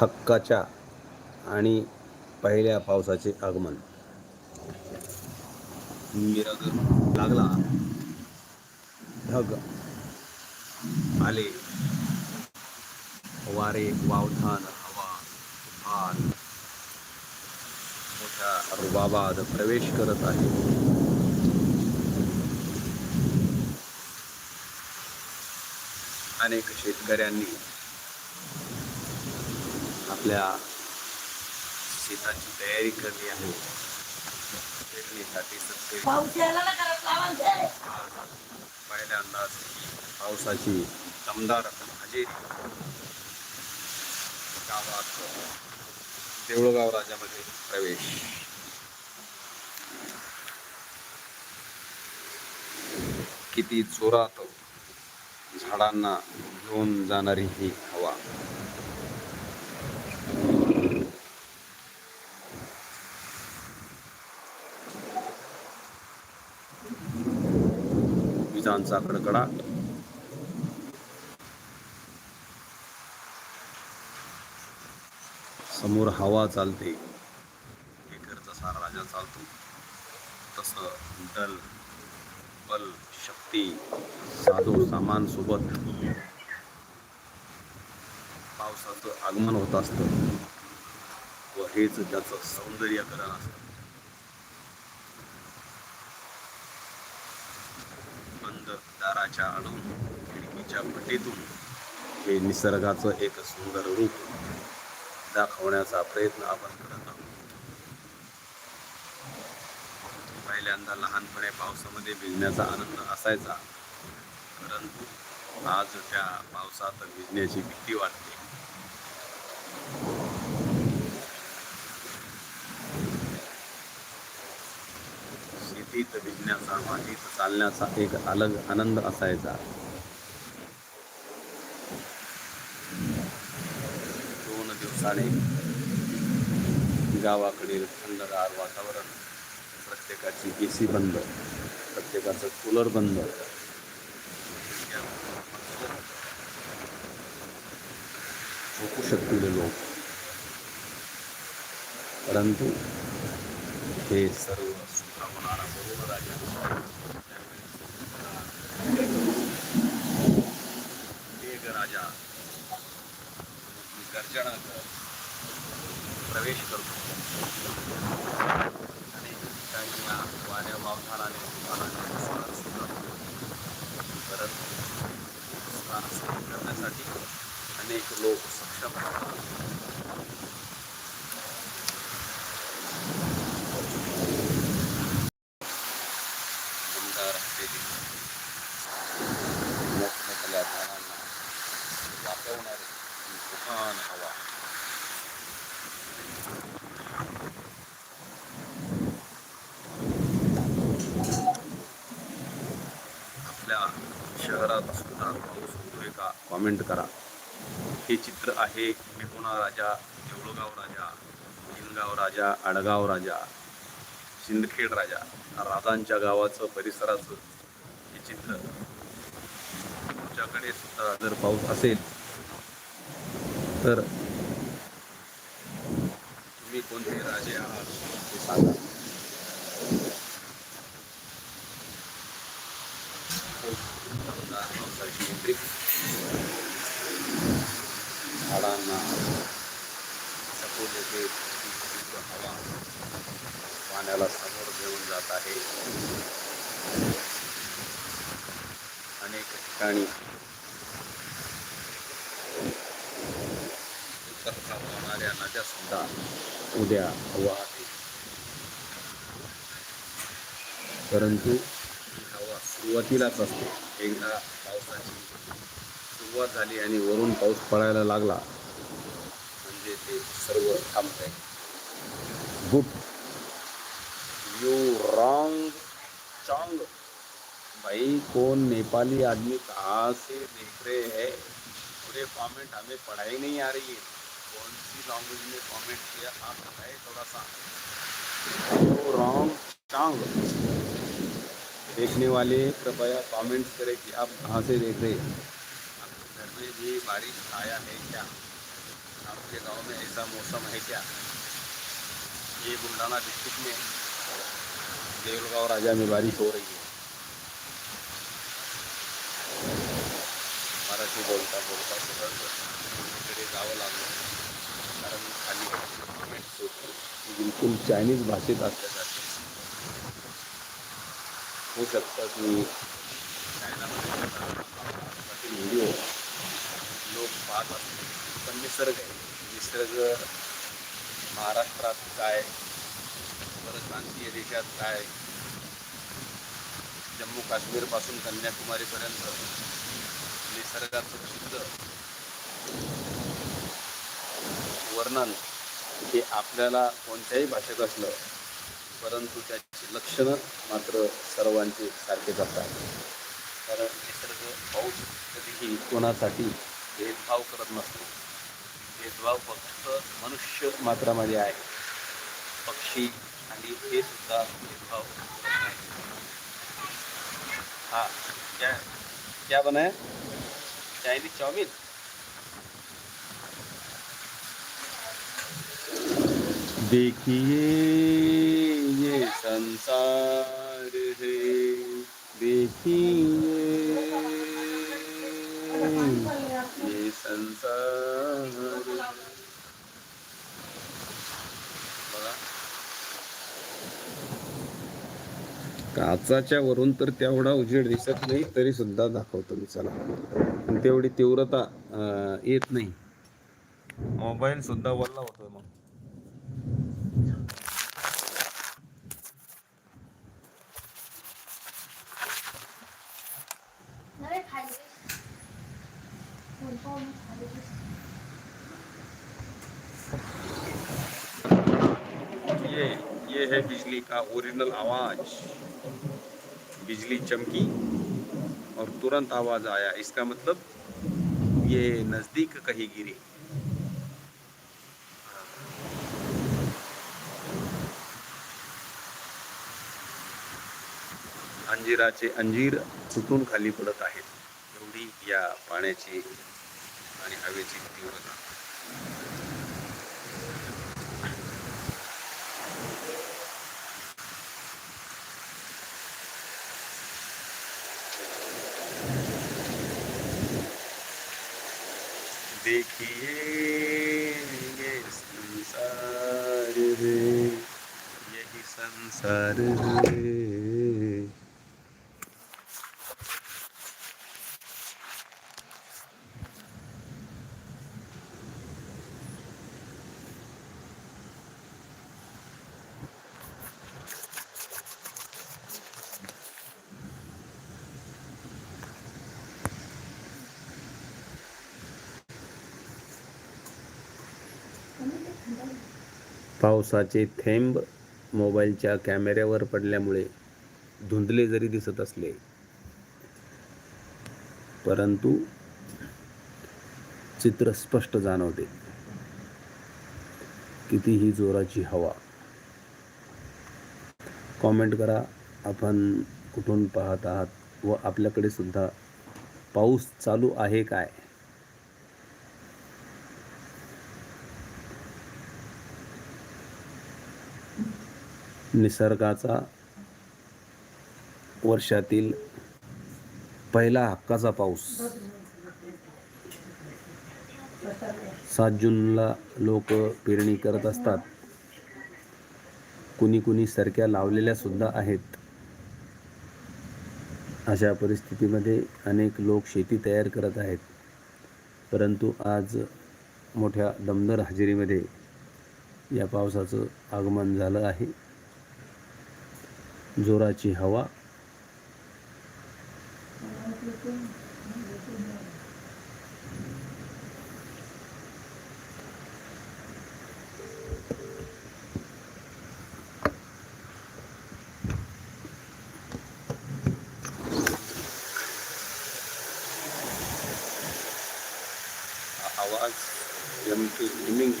हक्काच्या आणि पहिल्या पावसाचे आगमन. मिरग लागला. ढग आले. वारे वावधान हवा तुफान मोठ्या रुबाबाद प्रवेश करत आहे. अनेक शेतकऱ्यांनी आपल्या शेताची तयारी करली आहे. पेरणीसाठी पावसाची दमदार हजेरी. गावात देऊळगाव राजामध्ये प्रवेश. किती जोरात झाडांना घेऊन जाणारी ही हवा विजांचा कडकडाट समोर हवा चालते. एकर जसा राजा चालतो. तसं दल बल शक्ती साधू सामान सोबत पावसाचं आगमन होत असतं. व हेच त्याचं सौंदर्यकरण असतं. दाराच्या आडून खिडकीच्या पटीतून हे निसर्गाचं एक सुंदर रूप दाखवण्याचा प्रयत्न आपण करत आहोत. पहिल्यांदा लहानपणे पावसामध्ये भिजण्याचा आनंद असायचा परंतु आज त्या पावसात भिजण्याची भीती वाटते. मातीत भिजण्याचा मातीत चालण्याचा एक अलग आनंद असायचा. दोन दिवसाने गावाकडील थंडगार वातावरण प्रत्येकाची एसी बंद प्रत्येकाचं कूलर बंद. झोपू शकतील लोक. परंतु हे सर्व सुखावणारा बरोबर आहे एक राजा गर्जना कर प्रवेश करतो आणि ठिकाणी या वाऱ्या वावधानाने तुफानाने स्नान सुरू परत स्नान सुरू करण्यासाठी अनेक लोक सक्षम असतात सुंदर हवेली मोठमोठ्या झाडांना वाकवणारी ही तुफान हवा आपल्या शहरात सुद्धा पाऊस होतोय का? कॉमेंट करा. हे चित्र आहे मेकोणा राजा देवळगाव राजा हिंदगाव राजा आडगाव राजा सिंदखेड राजा. राजांच्या गावाचं परिसराचं हे चित्र. तुमच्याकडे सुद्धा जर पाऊस असेल तर तुम्ही कोणते राजे आहात ते सांगा. पावसाची झाडांना सपोज येते हवा पाण्याला समोर घेऊन जात आहे अनेक ठिकाणी उतरता वाहणाऱ्या नद्या सुद्धा उद्या वाहते परंतु हवा सुरुवातीलाच असते. एकदा पावसाची सुरुवात झाली आणि वरून पाऊस पडायला लागला, म्हणजे ते सर्व थांबतंय गुड. यू रॉन्ग चॉन्ग भाई कौन नेपाली आदमी कहाँ से देख रहे हैं? पूरे कमेंट हमें पढ़ाई नहीं आ रही है। कौन सी लैंग्वेज में कमेंट किया? आप बताए थोड़ा सा। यू रॉन्ग चॉन्ग देखने वाले, कृपया कमेंट करें कि आप कहाँ से देख रहे हैं। आपके घर में भी बारिश आया है क्या? आपके गाँव में ऐसा मौसम है क्या? ये बुल्ढाना डिस्ट्रिक्ट में देवलगांव राजा में बारिश हो रही है। मराठी बोलता बोलता सगळं जावं लागलं कारण खाली. बिलकुल चायनीज भाषेत असल्यासारखे होऊ शकतं की चायनामध्ये व्हिडिओ लोक पाहत असतात. पण निसर्ग आहे. निसर्ग महाराष्ट्रात काय? परत प्रांतीय देशात काय? जम्मू काश्मीरपासून कन्याकुमारीपर्यंत निसर्गाचं शुद्ध वर्णन हे आपल्याला कोणत्याही भाषेत असलं परंतु त्याची लक्षणं मात्र सर्वांचे सारखेच असतात कारण निसर्ग पाऊस कधीही कोणासाठी भेदभाव करत नसतो. भेदभाव फक्त मनुष्य मात्रामध्ये आहे. पक्षी आणि हे सुद्धा भेदभाव करत नाही हा क्या क्या बनाया? चायनीज चाउमीन देखिए ये संसार है। देखिए ये संसार काचाच्या वरून तर तेवढा उजेड दिसत नाही तरी सुद्धा दाखवतो मी चला. पण तेवढी तीव्रता येत नाही. मोबाईल सुद्धा वल्ला होतोय मग अरे खाली कोणता खाली ये ये है बिजली का ओरिजिनल आवाज? बिजली चमकी और तुरंत आवाज आया। इसका मतलब ये नजदीक कहीं गिरी। अंजिराचे अंजीर तुटून खाली पडत आहेत. एवढी या पाण्याची आणि हवेची तीव्रता. देखिए ये संसार रे यही संसार रे पावसाचे थेंब मोबाईलच्या कॅमेऱ्यावर पडल्यामुळे धुंदले जरी दिसत असले परंतु चित्र स्पष्ट जाणवते. कितीही जोराची हवा. कॉमेंट करा आपण कुठून पाहत आहात व आपल्याकडे सुद्धा पाऊस चालू आहे काय? निसर्गाचा वर्षातील पहिला हक्काचा पाऊस. सात जूनला लोक पेरणी करत असतात. कुणी कुणी सरक्या लावलेल्या सुद्धा आहेत. अशा परिस्थितीमध्ये अनेक लोक शेती तयार करत आहेत. परंतु आज मोठ्या दमदार हजेरीमध्ये या पावसाचं आगमन झालं आहे. जोराची हवा. आवाज M K gaming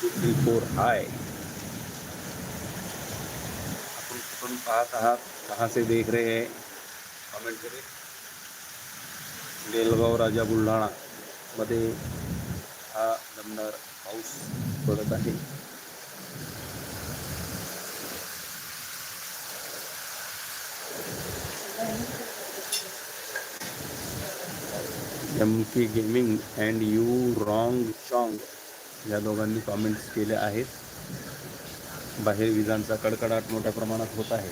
two three four hi आपण कुठून पाहत कहाँ से देख रहे हैं? कमेंट करें। बेलगाव राजा बुलढाणा मध्ये हा दमदार पाऊस पडत आहे M K gaming and you wrong shong या दोघांनी कॉमेंट्स केले आहेत बाहेर विजांचा कडकडाट मोठ्या प्रमाणात होत आहे.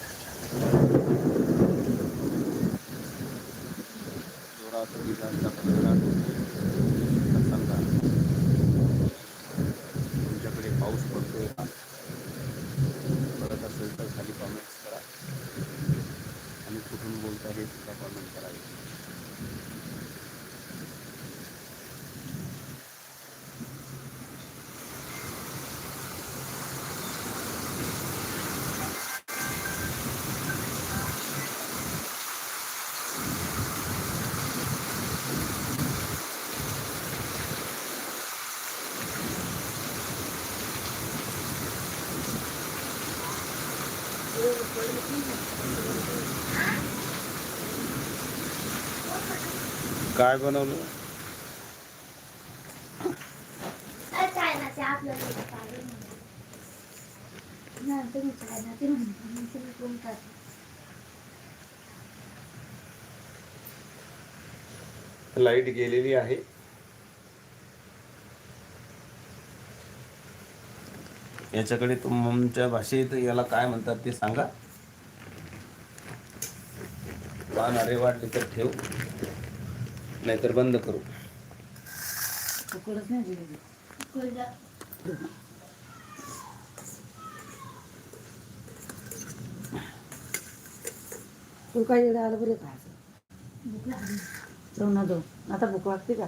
जोरात विजांचा कडकडाट तुमच्याकडे पाऊस पडतोय परत असेल तर खाली कॉमेंट्स करा. आणि कुठून बोलता हे सुद्धा कॉमेंट करावे काय बनवलं चायनाचे आपल्याला चालेल ना तुम्ही चायनाचे म्हणता मी तुम्ही कोणता लाइट गेलेली आहे. याच्याकडे तुमच्या भाषेत याला काय म्हणतात ते सांगा. अरे वाटले तर ठेव नाहीतर बंद करू. तू काय आलं बरं जाऊ. आता भूक लागते का?